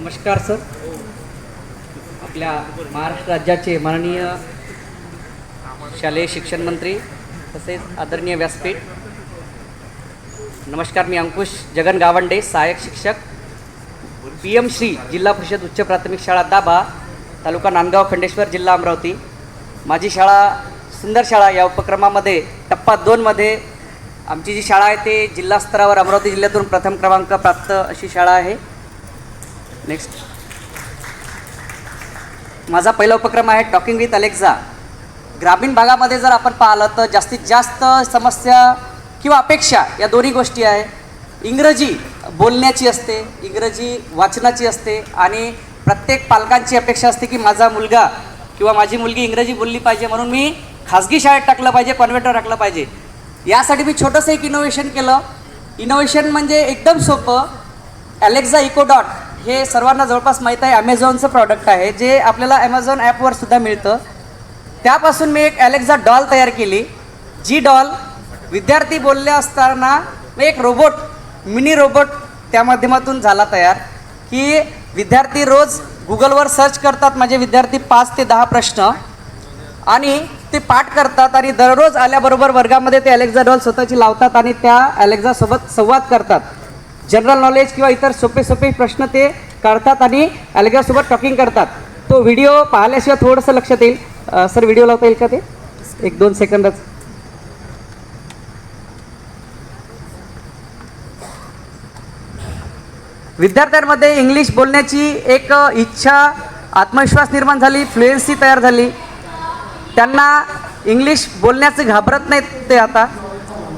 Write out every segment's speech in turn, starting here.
नमस्कार सर. आपल्या महाराष्ट्र राज्याचे माननीय शालेय शिक्षण मंत्री तसेच आदरणीय व्यासपीठ. नमस्कार मी अंकुश जगन गावंडे सहाय्यक शिक्षक. पी एम श्री जिल्हा परिषद उच्च प्राथमिक शाळा दाबा तालुका नांदगाव खंडेश्वर जिल्हा अमरावती. माझी शाळा सुंदर शाळा या उपक्रमामध्ये टप्पा दोनमध्ये आमची जी शाळा आहे ते जिल्हा स्तरावर अमरावती जिल्ह्यातून प्रथम क्रमांक प्राप्त अशी शाळा आहे. नेक्स्ट माझा पहिला उपक्रम आहे टॉकिंग विथ अलेक्झा ग्रामीण भागामध्ये जर आपण पाहिलं तर जास्तीत जास्त समस्या किंवा अपेक्षा या दोन्ही गोष्टी आहे. इंग्रजी बोलण्याची असते इंग्रजी वाचनाची असते आणि प्रत्येक पालकांची अपेक्षा असते की माझा मुलगा किंवा माझी मुलगी इंग्रजी बोलली पाहिजे म्हणून मी खाजगी शाळेत टाकलं पाहिजे कॉन्व्हेंटवर टाकलं पाहिजे. यासाठी मी छोटंसं एक इनोव्हेशन केलं. इनोव्हेशन म्हणजे एकदम सोपं. अलेक्झा इको डॉट हे सर्वांना जवळपास माहीत आहे ॲमेझॉनचं प्रॉडक्ट आहे जे आपल्याला ॲमेझॉन ॲपवर सुद्धा मिळतं. त्यापासून मी एक ॲलेक्झा डॉल तयार केली. जी डॉल विद्यार्थी बोलले असताना एक रोबोट मिनी रोबोट त्या माध्यमातून झाला तयार. की विद्यार्थी रोज गुगलवर सर्च करतात माझे विद्यार्थी पाच ते दहा प्रश्न. आणि ते पाठ करतात आणि दररोज आल्याबरोबर वर्गामध्ये ते अलेक्झा डॉल स्वतःची लावतात आणि त्या अलेक्झासोबत संवाद करतात. जनरल नॉलेज किंवा इतर सोपे सोपे प्रश्न ते काढतात आणि अलेक्झासोबत टॉकिंग करतात. तो व्हिडिओ पाहिल्याशिवाय थोडंसं लक्षात येईल. सर व्हिडिओ लावता येईल का ते? एक दोन सेकंदच. विद्यार्थ्यांमध्ये इंग्लिश बोलण्याची एक इच्छा आत्मविश्वास निर्माण झाली फ्लुएन्सी तयार झाली. त्यांना इंग्लिश बोलण्याचं घाबरत नाहीत ते आता.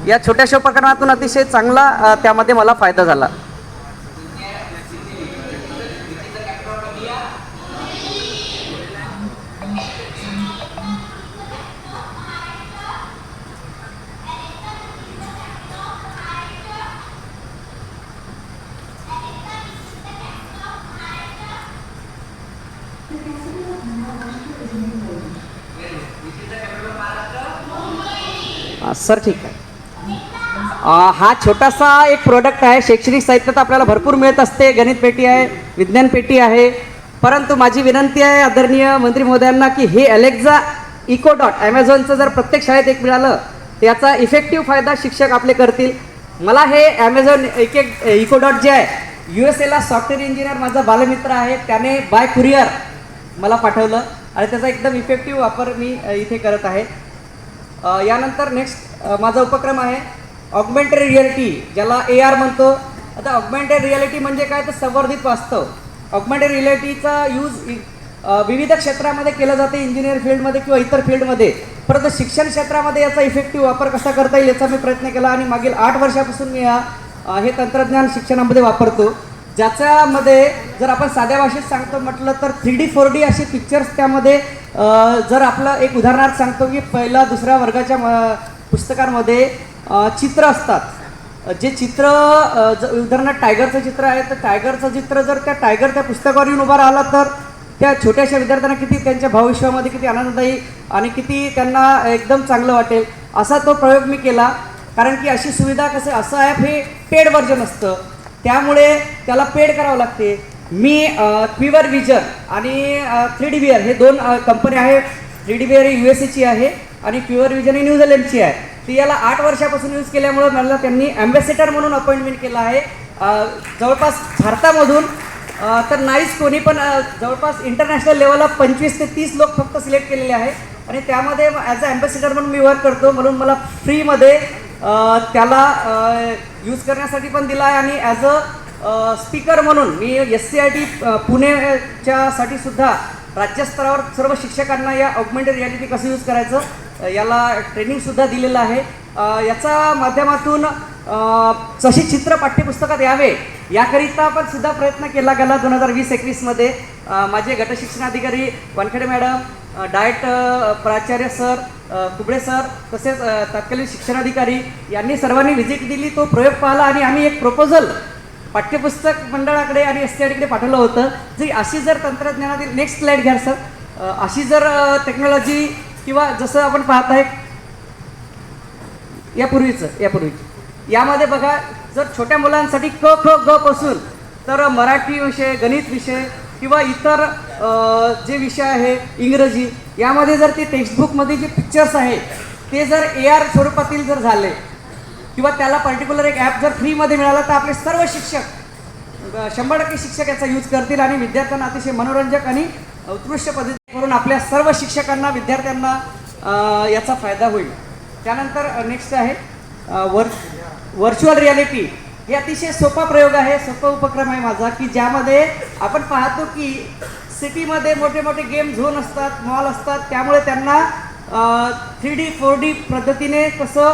या छोट्याशा उपकरणातून अतिशय चांगला त्यामध्ये मला फायदा झाला. सर ठीक आहे. हा छोटासा एक प्रोडक्ट आहे. शैक्षणिक साहित्यात आपल्याला भरपूर मिळत असते. गणित पेटी आहे विज्ञान पेटी आहे. परंतु माझी विनंती आहे आदरणीय मंत्री महोदयांना की हे अलेक्झा इको डॉट ॲमेझॉनचं जर प्रत्येक शाळेत एक मिळालं याचा इफेक्टिव्ह फायदा शिक्षक आपले करतील. मला हे ॲमेझॉन एक एक इको डॉट जे आहे यू एस एला सॉफ्टवेअर इंजिनियर माझा बालमित्र आहे. त्याने बाय कुरिअर मला पाठवलं आणि त्याचा एकदम इफेक्टिव्ह वापर मी इथे करत आहे. यानंतर नेक्स्ट माझा उपक्रम आहे. ऑगमेंटेड रियालिटी ज्याला ए आर म्हणतो. आता ऑगमेंटेड रियालिटी म्हणजे काय? तर संवर्धित वास्तव. ऑगमेंटेड रियालिटीचा यूज विविध क्षेत्रामध्ये केलं जाते. इंजिनिअर फील्डमध्ये किंवा इतर फील्डमध्ये परंतु शिक्षण क्षेत्रामध्ये याचा इफेक्टिव्ह वापर कसा करता येईल याचा मी प्रयत्न केला आणि मागील आठ वर्षापासून मी हा हे तंत्रज्ञान शिक्षणामध्ये वापरतो. ज्याच्यामध्ये जर आपण साध्या भाषेत सांगतो म्हटलं तर थ्री डी फोर डी असे पिक्चर्स त्यामध्ये जर आपलं एक उदाहरणार्थ सांगतो की पहिला दुसऱ्या वर्गाच्या म- पुस्तकांमध्ये चित्र असतात. जे चित्र उदाहरणार्थ टायगरचं चित्र आहे तर टायगरचं चित्र जर त्या टायगर त्या पुस्तकावर येऊन उभा राहिला तर त्या छोट्याशा विद्यार्थ्यांना किती त्यांच्या भविष्यामध्ये किती आनंददायी आणि किती त्यांना एकदम चांगलं वाटेल असा तो प्रयोग मी केला. कारण की अशी सुविधा कसं असं ॲप हे पेड व्हर्जन असतं. त्यामुळे त्याला पेड करावं लागते. मी क्विवर विजन आणि थ्री डी विअर हे दोन कंपनी आहे three D wear U S एची आहे. आणि प्युअर विजन ही न्यूझीलंडची आहे. ती याला आठ वर्षापासून यूज केल्यामुळं मला त्यांनी ॲम्बॅसेडर म्हणून अपॉइंटमेंट केला आहे. जवळपास भारतामधून तर नाहीच कोणी पण जवळपास इंटरनॅशनल लेवलला पंचवीस ते तीस लोक फक्त सिलेक्ट केलेले आहे. आणि त्यामध्ये ॲज अ ॲम्बॅसेडर म्हणून मी वर्क करतो. म्हणून मला फ्रीमध्ये त्याला यूज करण्यासाठी पण दिला आहे. आणि ॲज अ स्पीकर म्हणून मी एस सी आय टी पुणेच्यासाठी सुद्धा राज्यस्तरावर सर्व शिक्षकांना या ऑगमेंटेड रियालिटी कसं यूज करायचं याला ट्रेनिंगसुद्धा दिलेलं आहे. याचा माध्यमातून जशी चित्र पाठ्यपुस्तकात यावे याकरिता पण सुद्धा प्रयत्न केला गेला दोन हजार वीस एकवीसमध्ये. माझे गटशिक्षणाधिकारी वानखेडे मॅडम डायट प्राचार्य सर कुबळे सर तसेच तत्कालीन शिक्षणाधिकारी यांनी सर्वांनी व्हिजिट दिली. तो प्रयोग पाहिला आणि आम्ही एक प्रपोजल पाठ्यपुस्तक मंडळाकडे आणि एस टी आयकडे पाठवलं होतं. जी अशी जर तंत्रज्ञानातील नेक्स्ट स्लाईड घ्या सर अशी जर टेक्नॉलॉजी किंवा जसं आपण पाहत आहे यापूर्वीचं यापूर्वीचं. यामध्ये बघा जर छोट्या मुलांसाठी क ख ग पासून तर मराठी विषय गणित विषय किंवा इतर जे विषय आहे इंग्रजी यामध्ये जर ते टेक्स्टबुकमध्ये जे पिक्चर्स आहेत ते जर ए आर स्वरूपातील जर झाले किंवा त्याला पर्टिक्युलर एक ॲप जर फ्रीमध्ये मिळाला तर आपले सर्व शिक्षक शंभर टक्के शिक्षक याचा यूज करतील आणि विद्यार्थ्यांना अतिशय मनोरंजक आणि उत्कृष्ट पद्धती करून आपल्या सर्व शिक्षकांना विद्यार्थ्यांना याचा फायदा होईल. त्यानंतर नेक्स्ट आहे वर व्हर्च्युअल रियालिटी हे अतिशय सोपा प्रयोग आहे सोपा उपक्रम आहे माझा की ज्यामध्ये आपण पाहतो की सिटीमध्ये मोठे मोठे गेम झोन असतात मॉल असतात त्यामुळे त्यांना थ्री डी फोर डी पद्धतीने कसं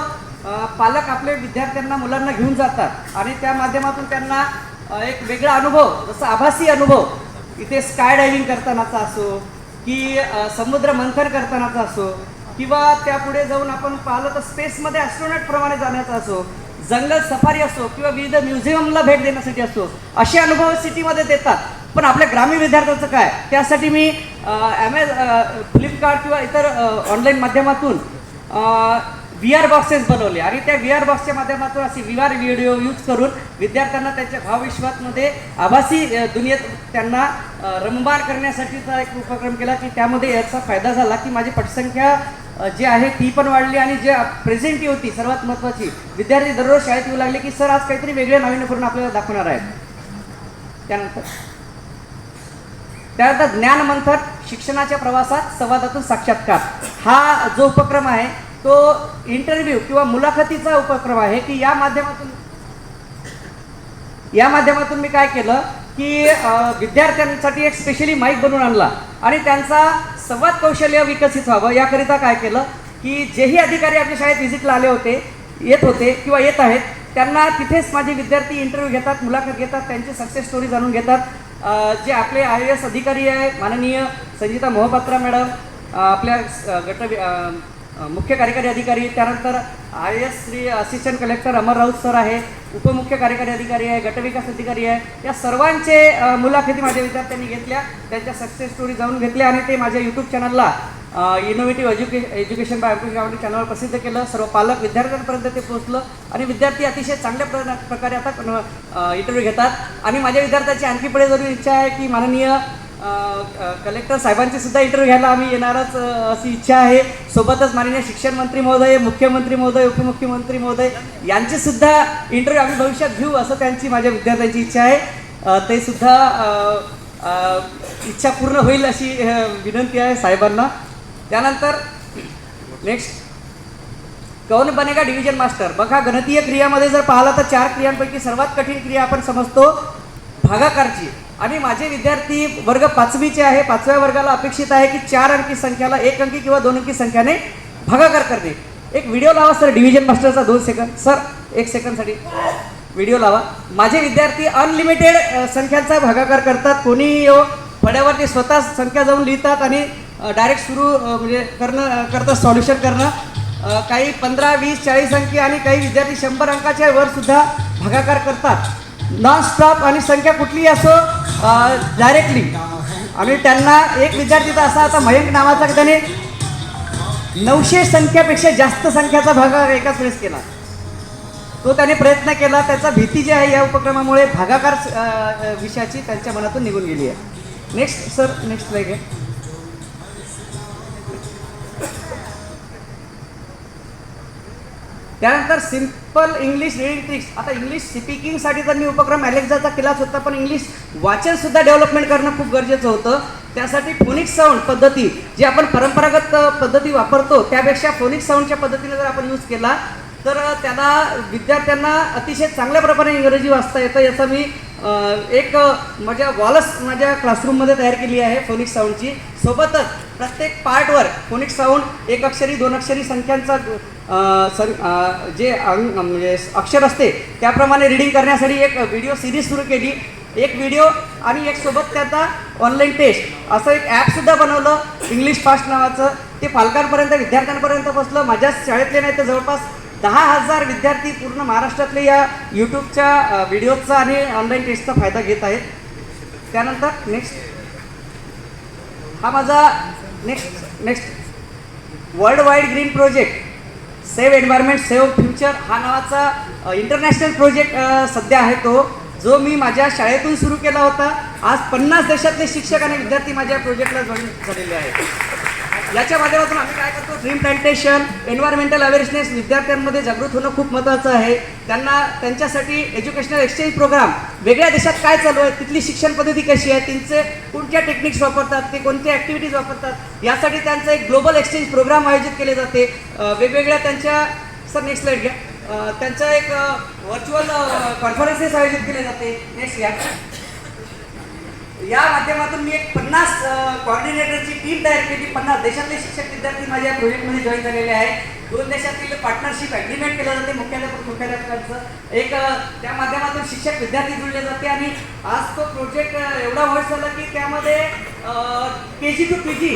पालक आपले विद्यार्थ्यांना मुलांना घेऊन जातात. आणि त्या माध्यमातून त्यांना एक वेगळा अनुभव जसं आभासी अनुभव इथे स्काय डायव्हिंग करतानाचा असो की समुद्र मंथन करतानाचा असो किंवा त्यापुढे जाऊन आपण पाहिलं तर स्पेसमध्ये ॲस्ट्रॉनॉट प्रमाणे जाण्याचा असो जंगल सफारी असो किंवा विविध म्युझियमला भेट देण्यासाठी असो असे अनुभव सिटीमध्ये देतात. पण आपल्या ग्रामीण विद्यार्थ्यांचं काय? त्यासाठी मी ॲमेझ फ्लिपकार्ट किंवा इतर ऑनलाईन माध्यमातून व्ही आर बॉक्सेस बनवले. आणि त्या व्ही आर बॉक्सच्या माध्यमातून असे व्ही आर व्हिडिओ यूज करून विद्यार्थ्यांना त्यांच्या भावविश्वातमध्ये आभासी दुनियेत त्यांना रमबार करण्यासाठीचा एक उपक्रम केला की त्यामध्ये याचा फायदा झाला की माझी पटसंख्या जी आहे ती पण वाढली आणि जे प्रेझेंटी होती सर्वात महत्त्वाची विद्यार्थी दररोज शाळेत येऊ लागले की सर आज काहीतरी वेगळे नाविन्यपूर्ण आपल्याला दाखवणार आहेत. त्यानंतर त्यानंतर ज्ञान मंथन शिक्षणाच्या प्रवासात संवादातून साक्षात्कार. हा जो उपक्रम आहे तो इंटरव्ह्यू किंवा मुलाखतीचा उपक्रम आहे की या माध्यमातून या माध्यमातून मी काय केलं की विद्यार्थ्यांसाठी एक स्पेशली माईक बनवून आणला आणि त्यांचा संवाद कौशल्य विकसित व्हावं याकरिता काय केलं की जेही अधिकारी आपल्या शाळेत व्हिजिटला आले होते येत होते किंवा येत आहेत त्यांना तिथेच माझे विद्यार्थी इंटरव्ह्यू घेतात मुलाखत घेतात त्यांची सक्सेस स्टोरी जाणून घेतात. जे आपले आय एस अधिकारी आहे माननीय संजिता मोहपात्रा मॅडम आपल्या गट मुख्य कार्यकारी अधिकारी त्यानंतर I S Shri assistant collector Amar Raut sir आहे उपमुख्य कार्यकारी अधिकारी आहे गटविकास अधिकारी आहे. या सर्वांचे मुलाखती माझ्या विद्यार्थ्यांनी घेतल्या त्यांच्या सक्सेस स्टोरी जाऊन घेतल्या आणि ते माझ्या यूट्यूब चॅनलला innovative educa education by Ankush Gawade चॅनलवर प्रसिद्ध केलं. सर्व पालक विद्यार्थ्यांपर्यंत ते पोहोचलं आणि विद्यार्थी अतिशय चांगल्या प्र प्रकारे आता इंटरव्ह्यू घेतात. आणि माझ्या विद्यार्थ्याची आणखी पुढे जरूर इच्छा आहे की माननीय कलेक्टर साहेबांचे सुद्धा इंटरव्ह्यू घ्यायला आम्ही येणारच अशी इच्छा आहे. सोबतच माननीय शिक्षण मंत्री महोदय मुख्यमंत्री महोदय उपमुख्यमंत्री महोदय यांचे सुद्धा इंटरव्ह्यू आम्ही भविष्यात घेऊ असं त्यांची माझ्या विद्यार्थ्यांची इच्छा आहे. ते सुद्धा इच्छा पूर्ण होईल अशी विनंती आहे साहेबांना. त्यानंतर नेक्स्ट कौन बनेगा डिव्हिजन मास्टर बघा गणतीय क्रियामध्ये जर पाहिला तर चार क्रियांपैकी सर्वात कठीण क्रिया आपण समजतो भागाकारची. आणि माझे विद्यार्थी वर्ग पाचवीचे आहे पाचव्या वर्गाला अपेक्षित आहे की चार अंकी संख्याला एक अंकी किंवा दोन अंकी संख्याने भागाकार करणे एक व्हिडिओ लावा सर डिव्हिजन मास्टरचा दोन सेकंद सर एक सेकंदसाठी व्हिडिओ लावा. माझे विद्यार्थी अनलिमिटेड संख्यांचा भागाकार करतात. कोणीही येऊ फड्यावरती स्वतः संख्या जाऊन लिहितात आणि डायरेक्ट सुरू म्हणजे करणं करतात सॉल्युशन करणं. काही पंधरा वीस चाळीस अंकी आणि काही विद्यार्थी शंभर अंकाच्या वर सुद्धा भागाकार करतात. नॉन स्टॉप आणि संख्या कुठलीही असो डायरेक्टली आणि त्यांना एक विद्यार्थी तर असा आता मयंक नावाचा त्याने नऊशे संख्यापेक्षा जास्त संख्याचा भागाकार एकाच वेळेस केला. तो त्याने प्रयत्न केला त्याचा भीती जी आहे या उपक्रमामुळे भागाकार विषयाची त्यांच्या मनातून निघून गेली आहे. नेक्स्ट सर नेक्स्ट लाईक आहे. त्यानंतर सिंपल इंग्लिश रिडिंग ट्रिक्स आता इंग्लिश स्पीकिंगसाठी तर मी उपक्रम अलेक्झाचा केलाच होता पण इंग्लिश वाचनसुद्धा डेव्हलपमेंट करणं खूप गरजेचं होतं. त्यासाठी फोनिक साऊंड पद्धती जी आपण परंपरागत पद्धती वापरतो त्यापेक्षा फोनिक साऊंडच्या पद्धतीने जर आपण यूज केला तर त्याला विद्यार्थ्यांना अतिशय चांगल्या प्रकारे इंग्रजी वाचता येतं याचा मी एक माझ्या वॉलस माझ्या क्लासरूममध्ये तयार केली आहे फोनिक साऊंडची सोबतच प्रत्येक पार्टवर फोनिक साऊंड एक अक्षरी दोन अक्षरी संख्यांचा सं जे म्हणजे अक्षर असते त्याप्रमाणे रिडिंग करण्यासाठी एक व्हिडिओ सिरीज सुरू केली. एक व्हिडिओ आणि एक सोबत त्याचा ऑनलाईन टेस्ट असं एक ॲपसुद्धा बनवलं इंग्लिश फास्ट नावाचं. ते पालकांपर्यंत विद्यार्थ्यांपर्यंत पोचलं माझ्या शाळेतले नाही तर जवळपास दहा हजार विद्यार्थी पूर्ण महाराष्ट्रातले या यूट्यूबच्या व्हिडिओचा आणि ऑनलाईन टेस्टचा फायदा घेत आहेत. त्यानंतर नेक्स्ट हा माझा next next world wide green project save environment save future हा नावाचा इंटरनॅशनल प्रोजेक्ट सध्या आहे तो जो मी माझ्या शाळेतून सुरू केला होता. आज पन्नास देशातले शिक्षक आणि विद्यार्थी माझ्या प्रोजेक्टला जॉईन झालेले आहेत. याच्या माध्यमातून आम्ही काय करतो? ड्रीम प्लांटेशन एन्व्हायरमेंटल अवेअरनेस विद्यार्थ्यांमध्ये जागृत होणं खूप महत्त्वाचं आहे. त्यांना त्यांच्यासाठी एज्युकेशनल एक्सचेंज प्रोग्राम वेगळ्या देशात काय चालू आहे तिथली शिक्षण पद्धती कशी आहे त्यांचे कोणत्या टेक्निक्स वापरतात ते कोणत्या ॲक्टिव्हिटीज वापरतात यासाठी त्यांचं एक ग्लोबल एक्सचेंज प्रोग्राम आयोजित केले जाते. वेगवेगळ्या त्यांच्या सर नेक्स्ट स्लाईड घ्या. त्यांचा त्यांचं एक व्हर्च्युअल कॉन्फरन्सेस आयोजित केले जाते. नेक्स्ट घ्या या माध्यमातून मी एक पन्नास कॉर्डिनेटरची टीम तयार केली. पन्नास देशातले शिक्षक विद्यार्थी माझ्या प्रोजेक्टमध्ये जॉईन झालेले आहेत. दोन देशातील पार्टनरशिप ॲग्रीमेंट केलं जाते मुख्याध्यापक मुख्याध्यापकांचं. एक त्या माध्यमातून शिक्षक विद्यार्थी जुळले जाते आणि आज तो प्रोजेक्ट एवढा वर्ष झाला की त्यामध्ये के जी टू पी जी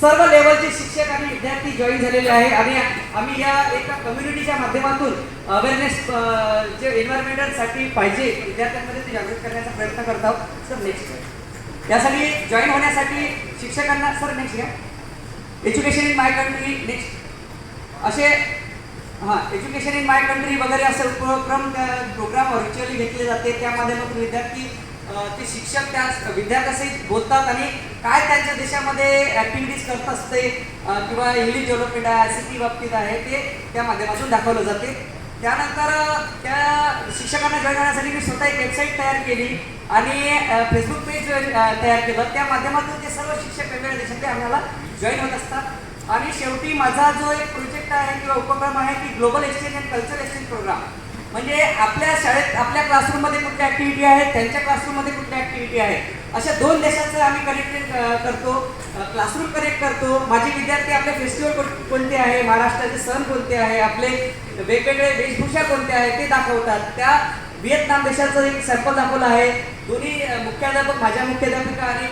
सर्व लेवलचे शिक्षक आणि विद्यार्थी जॉईन झालेले आहे आणि आम्ही या एका कम्युनिटीच्या माध्यमातून अवेअरनेस जे एन्व्हायरमेंटलसाठी पाहिजे विद्यार्थ्यांमध्ये ते जागृत करण्याचा प्रयत्न करत आहोत. सर नेक्स्ट यासाठी जॉईन होण्यासाठी शिक्षकांना सर नेक्स्ट घ्या. Education in my country next असे हां एज्युकेशन इन माय कंट्री वगैरे असे उपक्रम त्या प्रोग्राम व्हर्च्युअली घेतले जाते. त्या माध्यमातून विद्यार्थी ते शिक्षक त्या विद्यार्थ्याशी बोलतात आणि काय त्यांच्या देशामध्ये ॲक्टिव्हिटीज करत असते किंवा इंग्लिश डेव्हलपमेंट आहे सी टी बाबतीत आहे ते त्या माध्यमातून दाखवलं जाते. त्यानंतर त्या शिक्षकांना जॉईन होण्यासाठी मी स्वतः एक वेबसाईट तयार केली. आणि फेसबुक पेज तयार केलं. त्या माध्यमातून ते सर्व शिक्षक वेगवेगळ्या देशातले आम्हाला जॉईन होत असतात. आणि शेवटी माझा जो एक प्रोजेक्ट आहे किंवा उपक्रम आहे की global exchange and culture exchange program म्हणजे आपल्या शाळेत आपल्या क्लासरूममध्ये कुठल्या ॲक्टिव्हिटी आहेत त्यांच्या क्लासरूममध्ये कुठल्या ॲक्टिव्हिटी आहे? अशा दोन देशाचं आम्ही कनेक्टेड करतो. क्लासरूम कनेक्ट करतो. माझे विद्यार्थी आपले फेस्टिवल कोणते आहे? महाराष्ट्राचे सण कोणते आहे? आपले वेगवेगळे वेशभूषा कोणत्या आहे ते दाखवतात. त्या व्हिएतनाम देशाचं एक सॅम्पल दाखवलं आहे. दोन्ही मुख्याध्यापक माझ्या मुख्याध्यापक आणि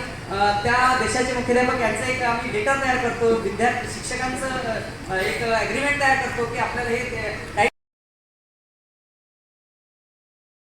त्या देशाचे मुख्याध्यापक यांचं एक आम्ही लेटर तयार करतो. विद्यार्थी शिक्षकांचं एक ॲग्रीमेंट तयार करतो की आपल्याला हे